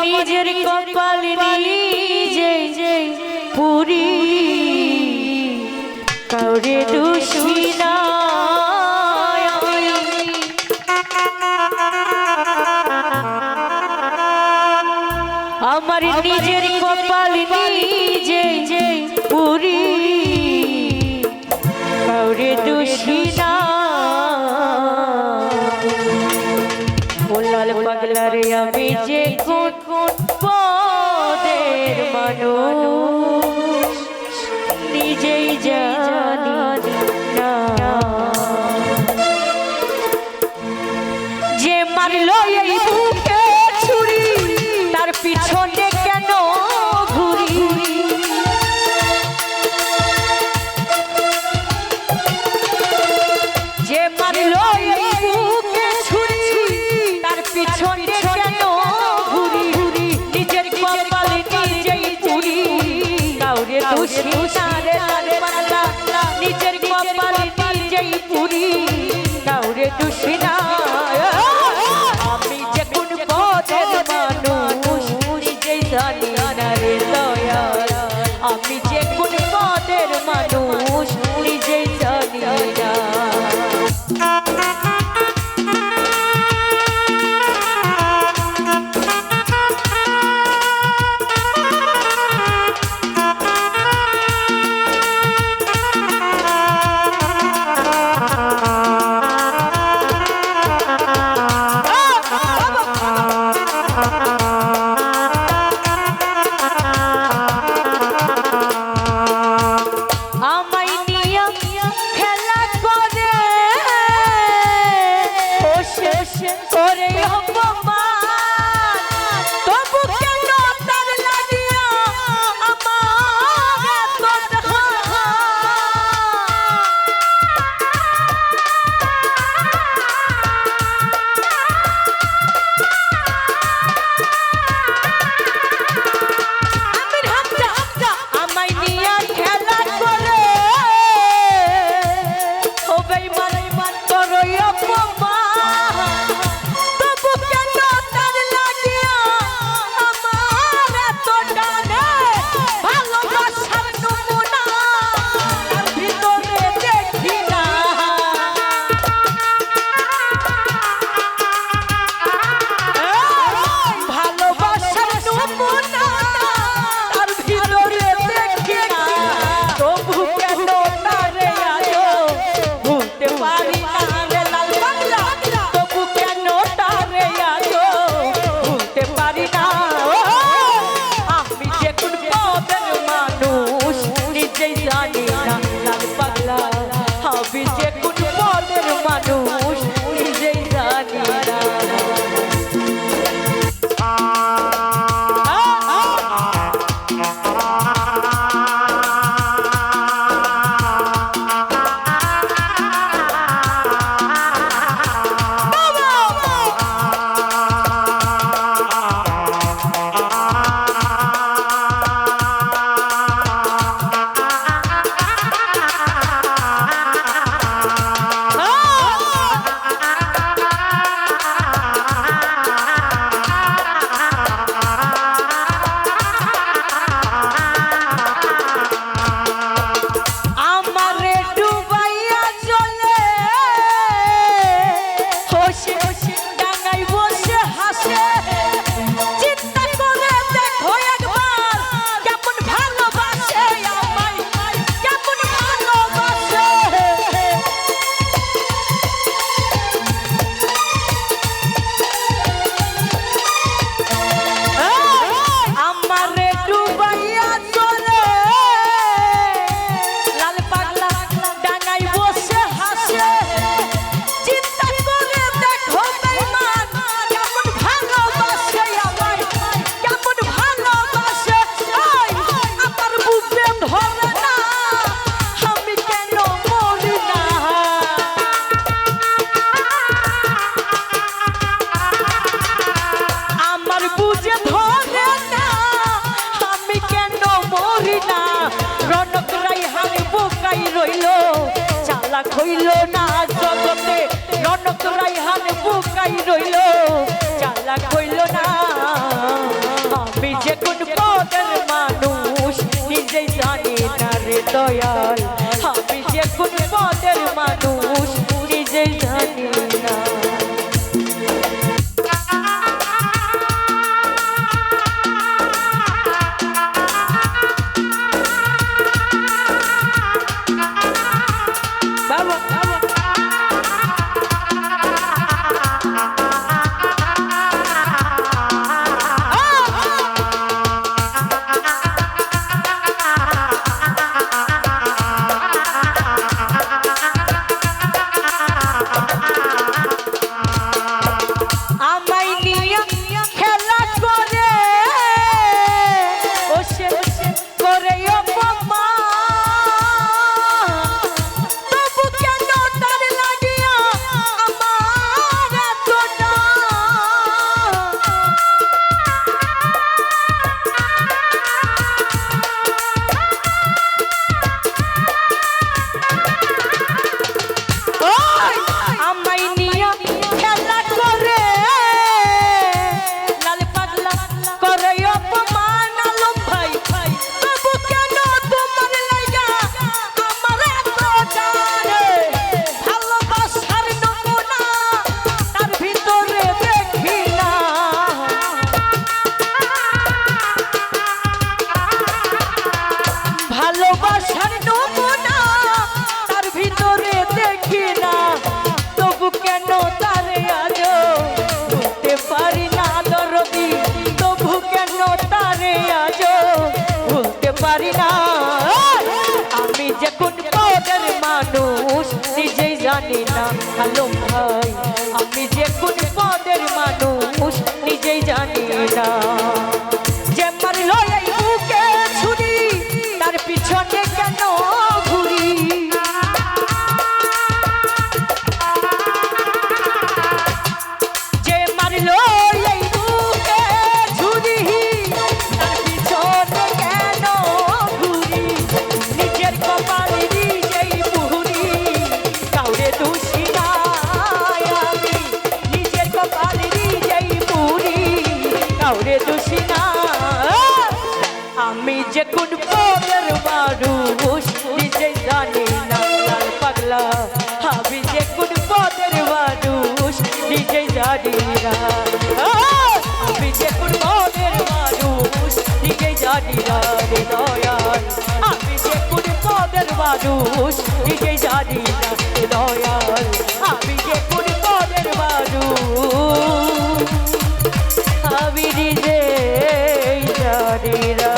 নিজের কপাল নিজে পুরি। কাউরে দোষী না আমার নিজের কপাল নিজে পুরি। কাউরে দোষী না খুশি Amma বোকাই রইল, চালাক হইল না। আমি যে কোন পদের মানুষ, নিজেই জানি না রে দয়াল। আমি যে কোন পদের মানুষ, নিজেই পারি আমি যে কোন পদের মানুষ, নিজেই জানি না হ্যালো ভাই। আমি যে কোন পদের মানুষ, নিজেই জানি না। মানুষ নিজেই জানি না লাল পাগলা। আমি যে কোন পদের মানুষ নিজেই জানি না। আমি যে কোন পদের মানুষ নিজেই জানি না রে দয়াল। আমি যে কোন পদের মানুষ নিজেই জানি না রে দয়াল। আমি যে কোন পদের মানুষ, আমি নিজেই জানি না।